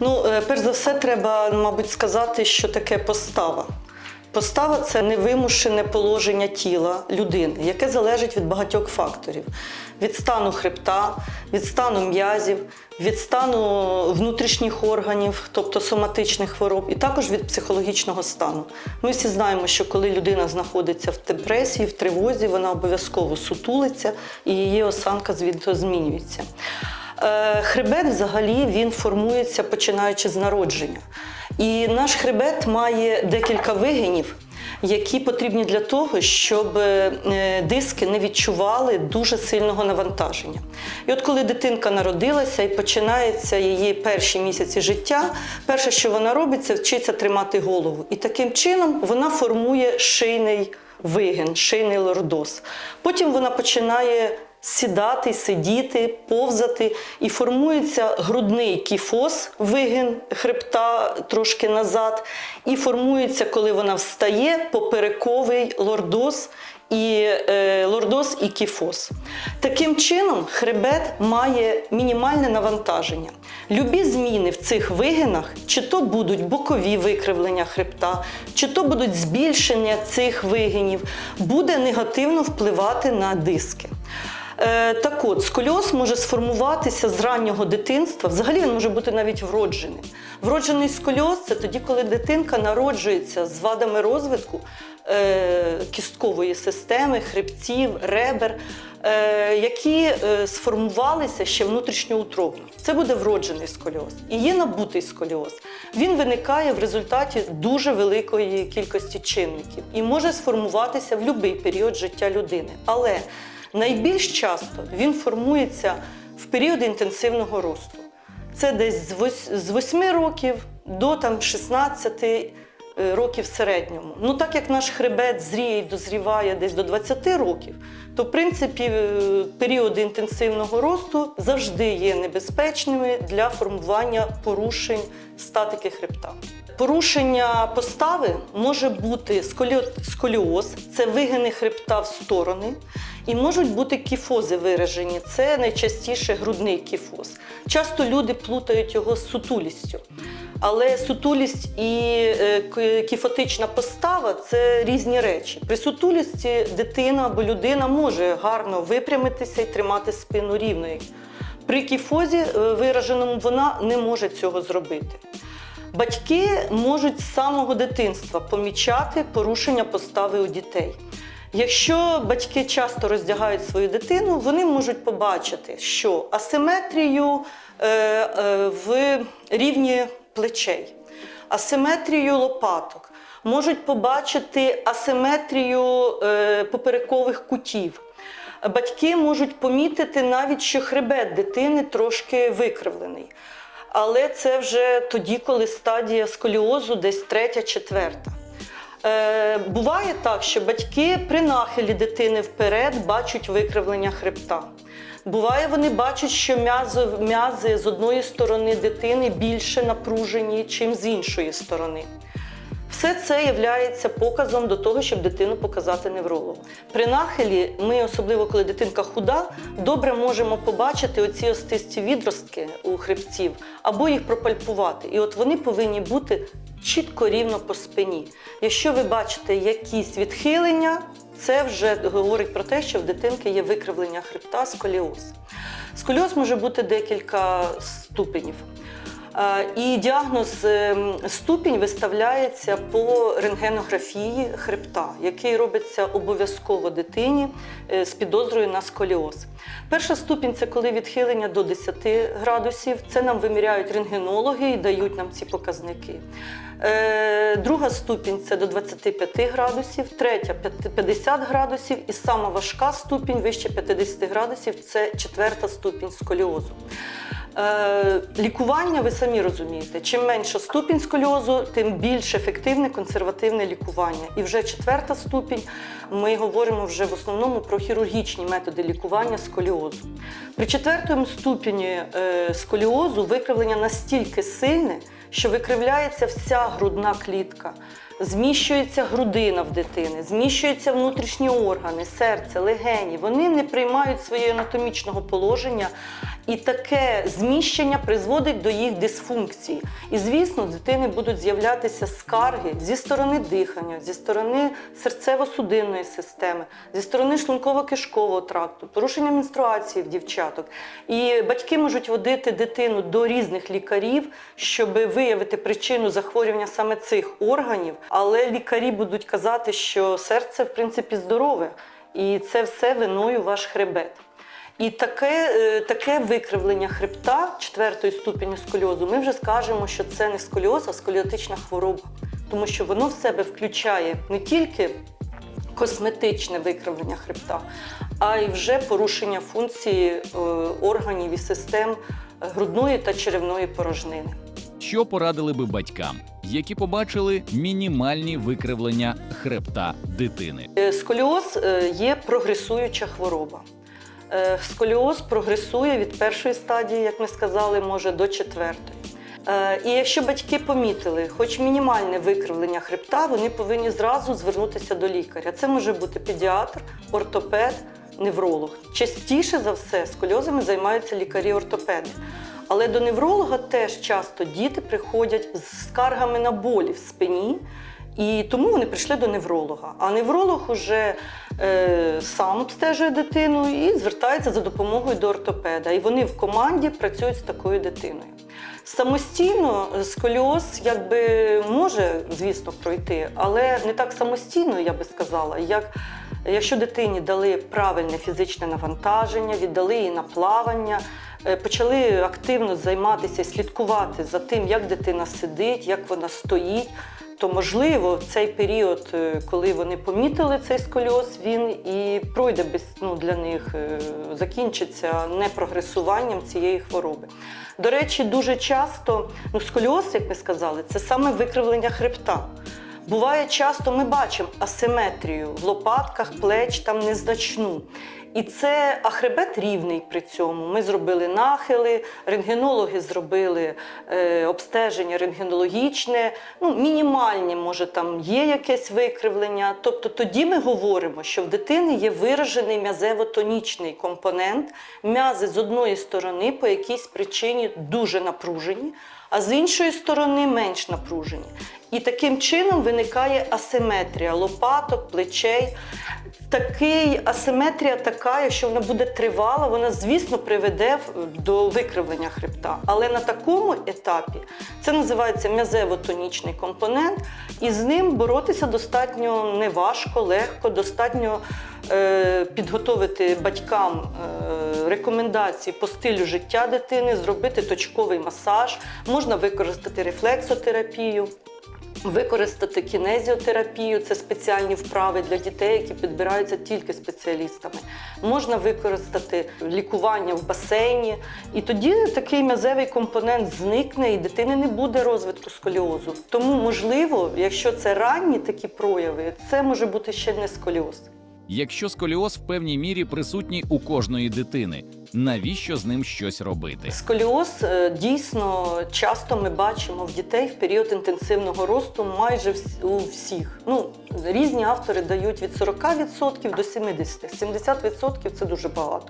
Ну, е, перш за все, треба, мабуть, сказати, що таке постава. Постава це невимушене положення тіла людини, яке залежить від багатьох факторів: від стану хребта, від стану м'язів, від стану внутрішніх органів, тобто соматичних хвороб, і також від психологічного стану. Ми всі знаємо, що коли людина знаходиться в депресії, в тривозі, вона обов'язково сутулиться і її осанка звідти змінюється. Е, Хребет взагалі він формується починаючи з народження. І наш хребет має декілька вигинів, які потрібні для того, щоб е, диски не відчували дуже сильного навантаження. І от коли дитинка народилася і починаються її перші місяці життя, перше, що вона робить, це вчиться тримати голову. І таким чином вона формує шийний вигин, шийний лордоз. Потім вона починає сідати, сидіти, повзати, і формується грудний кіфоз, вигин хребта трошки назад, і формується, коли вона встає, поперековий лордоз. І е, лордоз і кіфоз. Таким чином, хребет має мінімальне навантаження. Любі зміни в цих вигинах, чи то будуть бокові викривлення хребта, чи то будуть збільшення цих вигинів, буде негативно впливати на диски. Е, Так от, сколіоз може сформуватися з раннього дитинства. Взагалі він може бути навіть вроджений. Вроджений сколіоз це тоді, коли дитинка народжується з вадами розвитку е, кісткової системи, хребців, ребер, е, які сформувалися ще внутрішньоутробно. Це буде вроджений сколіоз. І є набутий сколіоз. Він виникає в результаті дуже великої кількості чинників і може сформуватися в будь-який період життя людини. Але Найбільш часто він формується в період інтенсивного росту. Це десь з вось- 8 років до там, 16 е, років в середньому. Ну, так як наш хребет зріє і дозріває десь до 20 років, то в принципі е, періоди інтенсивного росту завжди є небезпечними для формування порушень статики хребта. Порушення постави може бути сколіоз, це вигини хребта в сторони, і можуть бути кіфози виражені. Це найчастіше грудний кіфоз. Часто люди плутають його з сутулістю. Але сутулість і е, кіфотична постава це різні речі. При сутулісті дитина або людина може гарно випрямитися і тримати спину рівною. При кіфозі е, вираженому вона не може цього зробити. Батьки можуть з самого дитинства помічати порушення постави у дітей. Якщо батьки часто роздягають свою дитину, вони можуть побачити, що асиметрію е, е, в рівні плечей, асиметрію лопаток, можуть побачити асиметрію е, поперекових кутів. Батьки можуть помітити навіть, що хребет дитини трошки викривлений. Але це вже тоді, коли стадія сколіозу десь третя, четверта. Е, буває так, що батьки при нахилі дитини вперед бачать викривлення хребта. Буває, вони бачать, що м'язи, м'язи з одної сторони дитини більше напружені, чим з іншої сторони. Все це є показом до того, щоб дитину показати неврологу. При нахилі ми, особливо коли дитинка худа, добре можемо побачити оці остисті відростки у хребців або їх пропальпувати. І от вони повинні бути чітко рівно по спині. Якщо ви бачите якісь відхилення, це вже говорить про те, що в дитинки є викривлення хребта, сколіоз. Сколіоз може бути декілька ступенів. Е, І діагноз ем, ступінь виставляється по рентгенографії хребта, який робиться обов'язково дитині е, з підозрою на сколіоз. Перша ступінь це коли відхилення до 10 градусів. Це нам виміряють рентгенологи і дають нам ці показники. Е, Друга ступінь це до 25 градусів, третя 50 градусів, і сама важка ступінь вище 50 градусів це четверта ступінь сколіозу. Е, лікування, ви самі розумієте, чим менша ступінь сколіозу, тим більш ефективне консервативне лікування. І вже четверта ступінь ми говоримо вже в основному про хірургічні методи лікування сколіозу. При четвертому ступені е, сколіозу викривлення настільки сильне, що викривляється вся грудна клітка. Зміщується грудина в дитини, зміщуються внутрішні органи, серце, легені. Вони не приймають своє анатомічного положення І таке зміщення призводить до їх дисфункції. І, звісно, у дитини будуть з'являтися скарги зі сторони дихання, зі сторони серцево-судинної системи, зі сторони шлунково-кишкового тракту, порушення менструації в дівчаток. І батьки можуть водити дитину до різних лікарів, щоб виявити причину захворювання саме цих органів. Але лікарі будуть казати, що серце в принципі здорове, і це все виною ваш хребет. І таке, е, таке викривлення хребта четвертої ступені сколіозу, ми вже скажемо, що це не сколіоз, а сколіотична хвороба, тому що воно в себе включає не тільки косметичне викривлення хребта, а й вже порушення функції е, органів і систем грудної та черевної порожнини. Що порадили би батькам, які побачили мінімальні викривлення хребта дитини? Е, Сколіоз е, є прогресуюча хвороба. Е, Сколіоз прогресує від першої стадії, як ми сказали, може до четвертої. І якщо батьки помітили хоч мінімальне викривлення хребта, вони повинні зразу звернутися до лікаря. Це може бути педіатр, ортопед, невролог. Частіше за все сколіозами займаються лікарі-ортопеди. Але до невролога теж часто діти приходять з скаргами на болі в спині, і тому вони прийшли до невролога. А невролог уже е, сам обстежує дитину і звертається за допомогою до ортопеда. І вони в команді працюють з такою дитиною. Самостійно сколіоз якби може, звісно, пройти, але не так самостійно, я би сказала, як якщо дитині дали правильне фізичне навантаження, віддали її на плавання, е, почали активно займатися і слідкувати за тим, як дитина сидить, як вона стоїть. То можливо в цей період, е, коли вони помітили цей сколіоз, він і пройде без ну, для них, е, закінчиться не прогресуванням цієї хвороби. До речі, дуже часто ну, сколіоз, як ми сказали, це саме викривлення хребта. Буває часто ми бачимо асиметрію в лопатках, плеч там незначну. І це а хребет рівний при цьому. Ми зробили нахили, рентгенологи зробили е, обстеження рентгенологічне, ну, мінімальні, може, там є якесь викривлення. Тобто тоді ми говоримо, що в дитини є виражений м'язево-тонічний компонент. М'язи з одної сторони по якійсь причині дуже напружені, а з іншої сторони менш напружені. І таким чином виникає асиметрія лопаток, плечей. Такий асиметрія така, якщо вона буде тривала, вона, звісно, приведе до викривлення хребта. Але на такому етапі це називається м'язево-тонічний компонент, і з ним боротися достатньо неважко, легко, достатньо підготовити батькам е, рекомендації по стилю життя дитини, зробити точковий масаж, можна використати рефлексотерапію. Використати кінезіотерапію це спеціальні вправи для дітей, які підбираються тільки спеціалістами. Можна використати лікування в басейні, і тоді такий м'язевий компонент зникне, і дитини не буде розвитку сколіозу. Тому, можливо, якщо це ранні такі прояви, це може бути ще не сколіоз. Якщо сколіоз в певній мірі присутній у кожної дитини, навіщо з ним щось робити? Сколіоз е, дійсно часто ми бачимо в дітей в період інтенсивного росту майже у всіх. Ну, різні автори дають від 40% до 70%. 70% це дуже багато.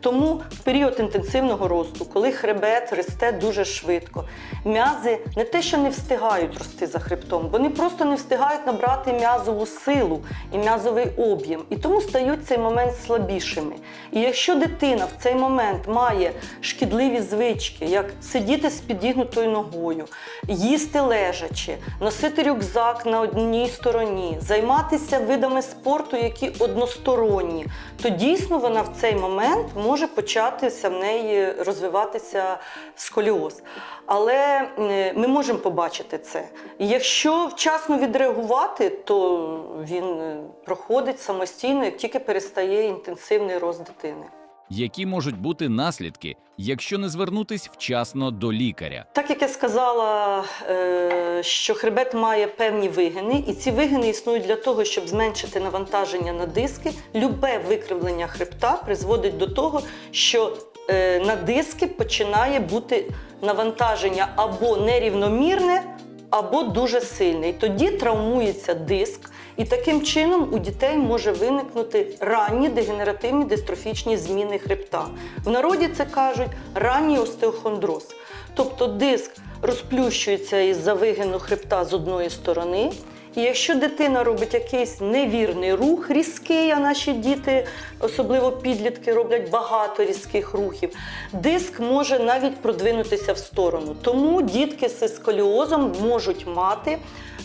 Тому в період інтенсивного росту, коли хребет росте дуже швидко, м'язи не те, що не встигають рости за хребтом, вони просто не встигають набрати м'язову силу і м'язовий об'єм, і тому стають цей момент слабішими. І якщо дитина в цей момент має шкідливі звички, як сидіти з підігнутою ногою, їсти лежачи, носити рюкзак на одній стороні, займатися видами спорту, які односторонні, то дійсно вона в цей момент може початися в неї розвиватися сколіоз. Але ми можемо побачити це. Якщо вчасно відреагувати, то він е, проходить самостійно, як тільки перестає інтенсивний рост дитини. Які можуть бути наслідки, якщо не звернутись вчасно до лікаря? Так як я сказала, е, що хребет має певні вигини, і ці вигини існують для того, щоб зменшити навантаження на диски. Любе викривлення хребта призводить до того, що е, на диски починає бути навантаження або нерівномірне, або дуже сильне. І тоді травмується диск, І таким чином у дітей може виникнути ранні дегенеративні дистрофічні зміни хребта. В народі це кажуть ранній остеохондроз. Тобто диск розплющується із-за вигину хребта з одної сторони. І якщо дитина робить якийсь невірний рух різкий, а наші діти, особливо підлітки, роблять багато різких рухів, диск може навіть продвинутися в сторону. Тому дітки з сколіозом можуть мати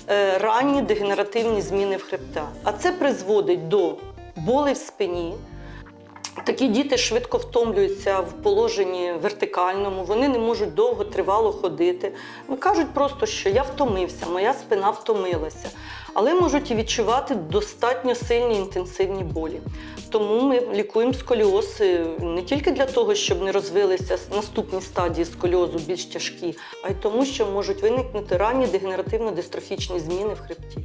е, ранні дегенеративні зміни в хребта. А це призводить до болей в спині. Такі діти швидко втомлюються в положенні вертикальному, вони не можуть довго тривало ходити. Ну, кажуть просто, що я втомився, моя спина втомилася. Але можуть і відчувати достатньо сильні інтенсивні болі. Тому ми лікуємо сколіоз е, не тільки для того, щоб не розвилися наступні стадії сколіозу більш тяжкі, а й тому, що можуть виникнути ранні дегенеративно-дистрофічні зміни в хребті.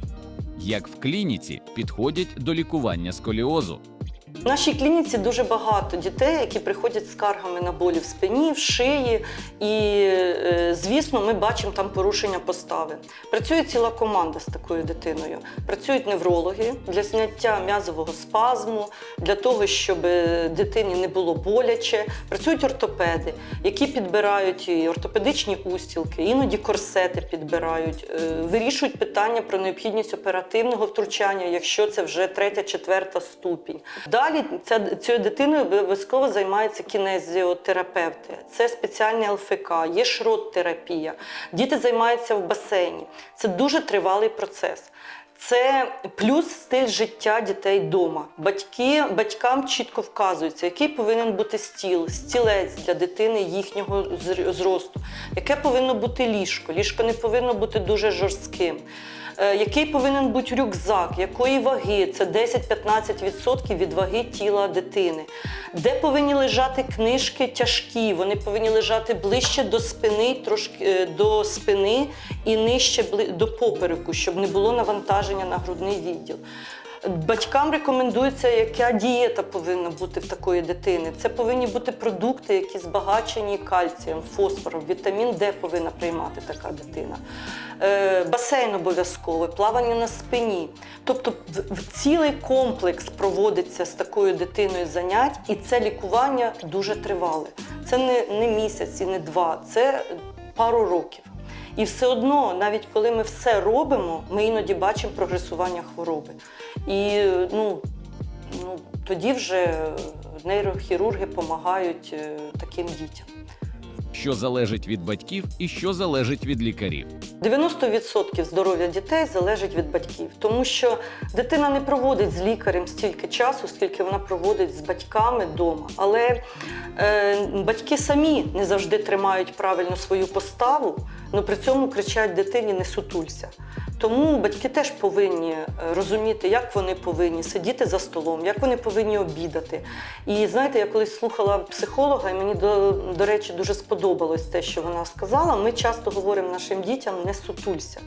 Як в клініці підходять до лікування сколіозу. В нашій клініці дуже багато дітей, які приходять з скаргами на болі в спині, в шиї. І, е, звісно, ми бачимо там порушення постави. Працює ціла команда з такою дитиною. Працюють неврологи для зняття м'язового спазму, для того, щоб е, дитині не було боляче. Працюють ортопеди, які підбирають і ортопедичні устілки, іноді корсети підбирають, е, вирішують питання про необхідність оперативного втручання, якщо це вже третя, четверта ступінь. Далі ця, цією дитиною обов'язково займаються кінезіотерапевти. Це спеціальні ЛФК, є шрот-терапія. Діти займаються в басейні. Це дуже тривалий процес. Це плюс стиль життя дітей вдома. Батьки, батькам чітко вказується, який повинен бути стіл, стілець для дитини їхнього зросту, яке повинно бути ліжко. Ліжко не повинно бути дуже жорстким. Е, Який повинен бути рюкзак, якої ваги? Це 10-15% від ваги тіла дитини. Де повинні лежати книжки тяжкі? Вони повинні лежати ближче до спини, трошки е, до спини і нижче до попереку, щоб не було навантаження на грудний відділ. Батькам рекомендується, яка дієта повинна бути в такої дитини. Це повинні бути продукти, які збагачені кальцієм, фосфором, вітамін Д повинна приймати така дитина. Е, басейн обов'язково, плавання на спині. Тобто цілий комплекс проводиться з такою дитиною занять, і це лікування дуже тривале. Це не, не місяць і не два, це пару років. І все одно, навіть коли ми все робимо, ми іноді бачимо прогресування хвороби. І ну, ну, тоді вже нейрохірурги допомагають е, таким дітям. Що залежить від батьків і що залежить від лікарів. 90% здоров'я дітей залежить від батьків, тому що дитина не проводить з лікарем стільки часу, скільки вона проводить з батьками вдома. Але е, батьки самі не завжди тримають правильно свою поставу, але при цьому кричать дитині не сутулься. Тому батьки теж повинні е, розуміти, як вони повинні сидіти за столом, як вони повинні обідати. І знаєте, я колись слухала психолога, і мені до, до речі дуже сподобалось те, що вона сказала. Ми часто говоримо нашим дітям не сутулься.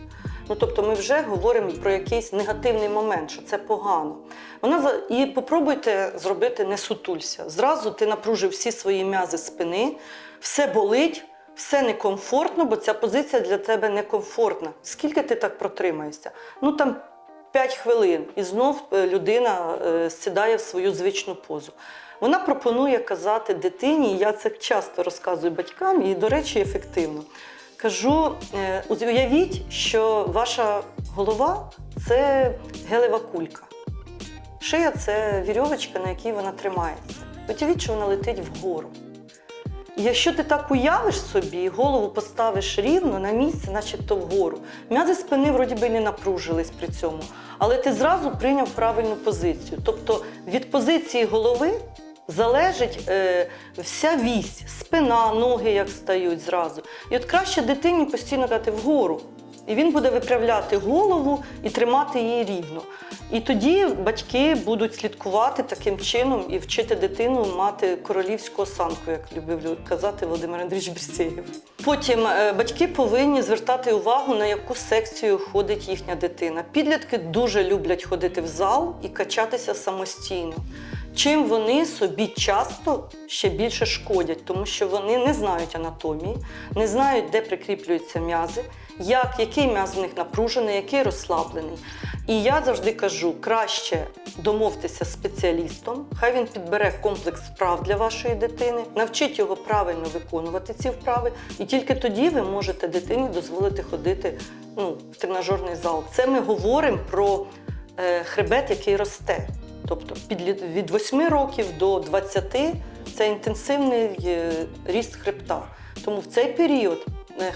Ну тобто ми вже говоримо про якийсь негативний момент, що це погано. Вона і попробуйте зробити не сутулься. Зразу ти напружив всі свої м'язи спини, все болить. Все некомфортно, бо ця позиція для тебе некомфортна. Скільки ти так протримаєшся? Ну там 5 хвилин, і знов е, людина е, сідає в свою звичну позу. Вона пропонує казати дитині, я це часто розказую батькам, і, до речі, ефективно. Кажу: е, уявіть, що ваша голова це гелева кулька. Шия це вірьовочка, на якій вона тримається. Уявіть, що вона летить вгору. Якщо ти так уявиш собі, голову поставиш рівно на місце, начебто вгору, м'язи спини вроді би не напружились при цьому, але ти зразу прийняв правильну позицію. Тобто від позиції голови залежить е, вся вісь, спина, ноги як стають зразу. І от краще дитині постійно дати вгору. І він буде виправляти голову і тримати її рівно. І тоді батьки будуть слідкувати таким чином і вчити дитину мати королівську осанку, як любив казати Володимир Андрійович Брістєєв. Потім е, батьки повинні звертати увагу, на яку секцію ходить їхня дитина. Підлітки дуже люблять ходити в зал і качатися самостійно. чим вони собі часто ще більше шкодять, тому що вони не знають анатомії, не знають, де прикріплюються м'язи, як, який м'яз в них напружений, який розслаблений. І я завжди кажу, краще домовтеся з спеціалістом, хай він підбере комплекс вправ для вашої дитини, навчить його правильно виконувати ці вправи, і тільки тоді ви можете дитині дозволити ходити ну, в тренажерний зал. Це ми говоримо про е, хребет, який росте. Тобто під від 8 років до 20 це інтенсивний е, ріст хребта. Тому в цей період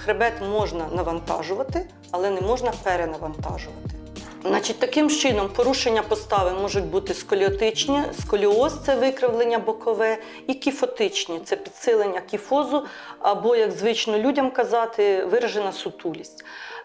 хребет можна навантажувати, але не можна перенавантажувати. Значить, таким чином порушення постави можуть бути сколіотичні, сколіоз це викривлення бокове, і кіфотичні це підсилення кіфозу, або, як звично людям казати, виражена сутулість.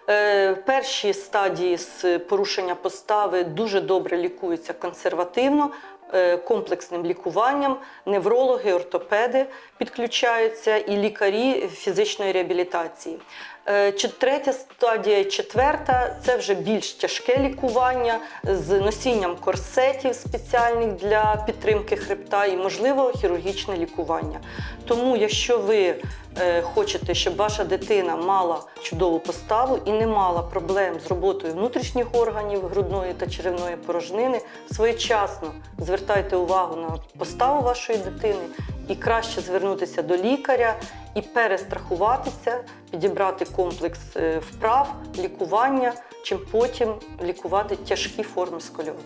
Е, перші стадії з порушення постави дуже добре лікуються консервативно, е, комплексним лікуванням. Неврологи, ортопеди підключаються і лікарі фізичної реабілітації. Е, Третя стадія, четверта це вже більш тяжке лікування з носінням корсетів спеціальних для підтримки хребта і, можливо, хірургічне лікування. Тому, якщо ви е, хочете, щоб ваша дитина мала чудову поставу і не мала проблем з роботою внутрішніх органів грудної та черевної порожнини, своєчасно звертайте увагу на поставу вашої дитини і краще звернутися до лікаря і перестрахуватися, підібрати комплекс е, вправ, лікування, чим потім лікувати тяжкі форми сколіозу.